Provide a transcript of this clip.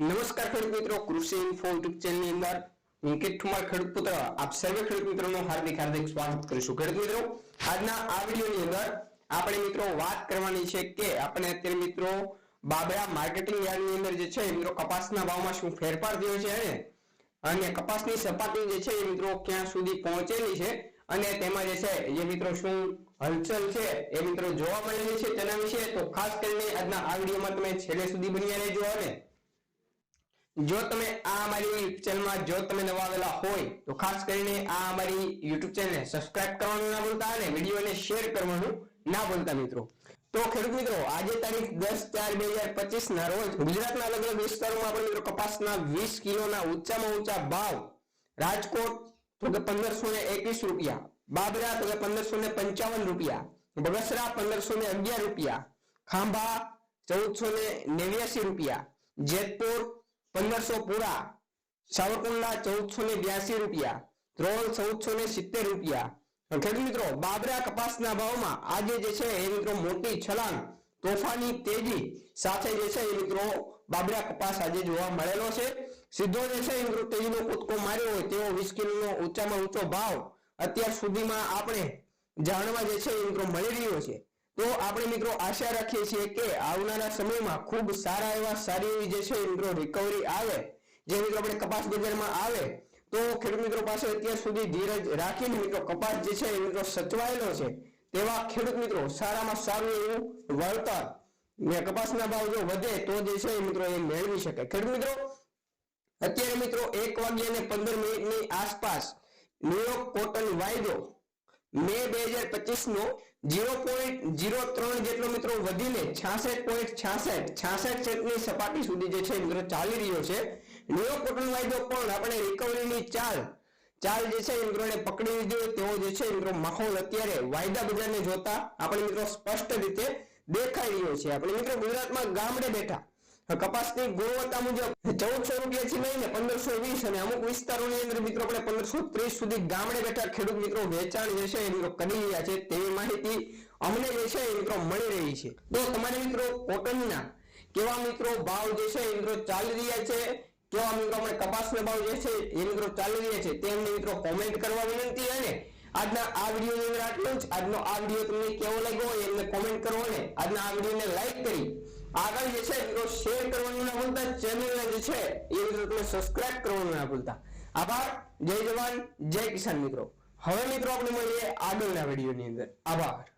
નમસ્કાર ખેડૂત મિત્રો, કૃષિ ઇન્ફો યુટ્યુબ ચેનલની અંદર હું કિટ ખેડૂત પુત્ર આપ સર્વે ખેડૂત મિત્રોનું હાર્દિક હાર્દિક સ્વાગત કરીશું ખેડૂત મિત્રો, આજના આ વિડીયોની અંદર આપણે મિત્રો વાત કરવાની છે કે આપણે અત્યારે મિત્રો બાબરા માર્કેટિંગ યાર્ડની અંદર જે છે મિત્રો કપાસના ભાવમાં શું ફેરફાર થયો છે અને અને કપાસની સપાટી જે છે એ મિત્રો ક્યાં સુધી પહોંચેલી છે? અને તેમાં જે છે એ મિત્રો શું હલચલ છે એ મિત્રો જોવા મળેલી છે તેના વિશે તો ખાસ કરીને આજના આ વિડીયોમાં તમે છેલ્લે સુધી બન્યા રહેજો અને જો તમે આ અમારી ચેનલમાં જો તમે નવા આવેલા હોય, તો ખાસ કરીને આ અમારી યુટ્યુબ ચેનલને સબસ્ક્રાઇબ કરવાનું ના ભૂલતા અને વિડીયોને શેર કરવાનું ના ભૂલતા મિત્રો. તો ખેડૂત મિત્રો, આજે તારીખ દસ ચાર બે હજાર પચીસ ના રોજ ગુજરાતના અલગ અલગ વિસ્તારોમાં આપણે મિત્રો કપાસના વીસ કિલોના ઊંચામાં ઊંચા ભાવ રાજકોટ તો કે પંદરસો ને એકવીસ રૂપિયા, બાબરા તો કે પંદરસો ને પંચાવન રૂપિયા, બગસરા પંદરસો ને અગિયાર રૂપિયા, ખાંભા ચૌદસો ને નેવ્યાસી રૂપિયા, જેતપુર પંદરસો પૂરા. સાવરકુંડલા ચૌદસો ને બ્યાસી રૂપિયા. ધ્રોલ ચૌદસો ને સિત્તેર રૂપિયા. ખેડૂત મિત્રો, બાબરા કપાસના ભાવમાં આજે જે છે એ મિત્રો મોટી છલાંગ, તોફાની તેજી સાથે જે છે એ મિત્રો બાબરા કપાસ આજે જોવા મળેલો છે. સીધો જે છે એ મિત્રો તેજીનો કૂદકો માર્યો હોય તેવો વીસ કિલોનો ઊંચામાં ઊંચો ભાવ અત્યાર સુધીમાં આપણે જાણવા જે છે એ મિત્રો મળી રહ્યો છે. તો આપણે મિત્રો આશા રાખીએ છીએ કે આવનારા સમયમાં ખૂબ સારા એવા સારી એવી જે છે મિત્રો રિકવરી આવે. જે મિત્રો આપણે કપાસ બજારમાં આવે, તો ખેડૂત મિત્રો પાસે અત્યાર સુધી ધીરજ રાખીને મિત્રો કપાસ જે છે એ મિત્રો સચવાયેલો છે. તેવા ખેડૂત મિત્રો સારામાં સારું એવું વળતર કપાસના ભાવ જો વધે તો જે છે એ મિત્રો એ મેળવી શકે. ખેડૂત મિત્રો, અત્યારે મિત્રો એક વાગ્યા ને પંદર મિનિટની આસપાસ ન્યુયોર્ક કોટન વાયદો મે બે હજાર પચીસ નો ઝીરો પોઈન્ટ જીરો ત્રણ જેટલો મિત્રો વધીને છાસઠ પોઈન્ટ છાસઠ. છાસઠ સેટની સપાટી સુધી જે છે મિત્રો ચાલી રહ્યો છે. ન્યુયોર્ક કોટન વાયદો પણ આપણે રિકવરીની ચાલ ચાલ જે છે મિત્રોને પકડી લીધો તેવો જે છે મિત્રો માહોલ અત્યારે વાયદા બજારને જોતા આપણે મિત્રો સ્પષ્ટ રીતે દેખાઈ રહ્યો છે. આપણે મિત્રો ગુજરાતમાં ગામડે બેઠા કપાસની ગુણવત્તા મુજબ ચૌદસો રૂપિયા થી લઈને પંદરસો વીસ અને અમુક વિસ્તારોની અંદર મિત્રો આપણે પંદરસો ત્રીસ સુધી ગામડે બેઠા ખેડૂત મિત્રો વેચાણ જે છે મિત્રો કરી રહ્યા છે તેવી માહિતી અમને જે છે મિત્રો મળી રહી છે. તો તમારે મિત્રો કોટનના કેવા મિત્રો ભાવ જે છે મિત્રો ચાલી રહ્યા છે? કેવા મિત્રો આપણે કપાસના ભાવ જે છે એ મિત્રો ચાલી રહ્યા છે તે અમને મિત્રો કોમેન્ટ કરવા વિનંતી અને આજના આ વિડીયોની અંદર આટલું જ. આજનો આ વીડિયો તમને કેવો લાગ્યો એમને કોમેન્ટ કરો અને આજના આ વિડીયોને લાઈક કરી આગળ જે છે મિત્રો શેર કરવાનું ના ભૂલતા ચેનલને જે છે, એ મિત્રો તમે સબસ્ક્રાઇબ કરવાનું ના ભૂલતા. આભાર, જય જવાન, જય કિસાન મિત્રો. હવે મિત્રો આપણે મળીએ આગળના વિડીયોની અંદર. આભાર.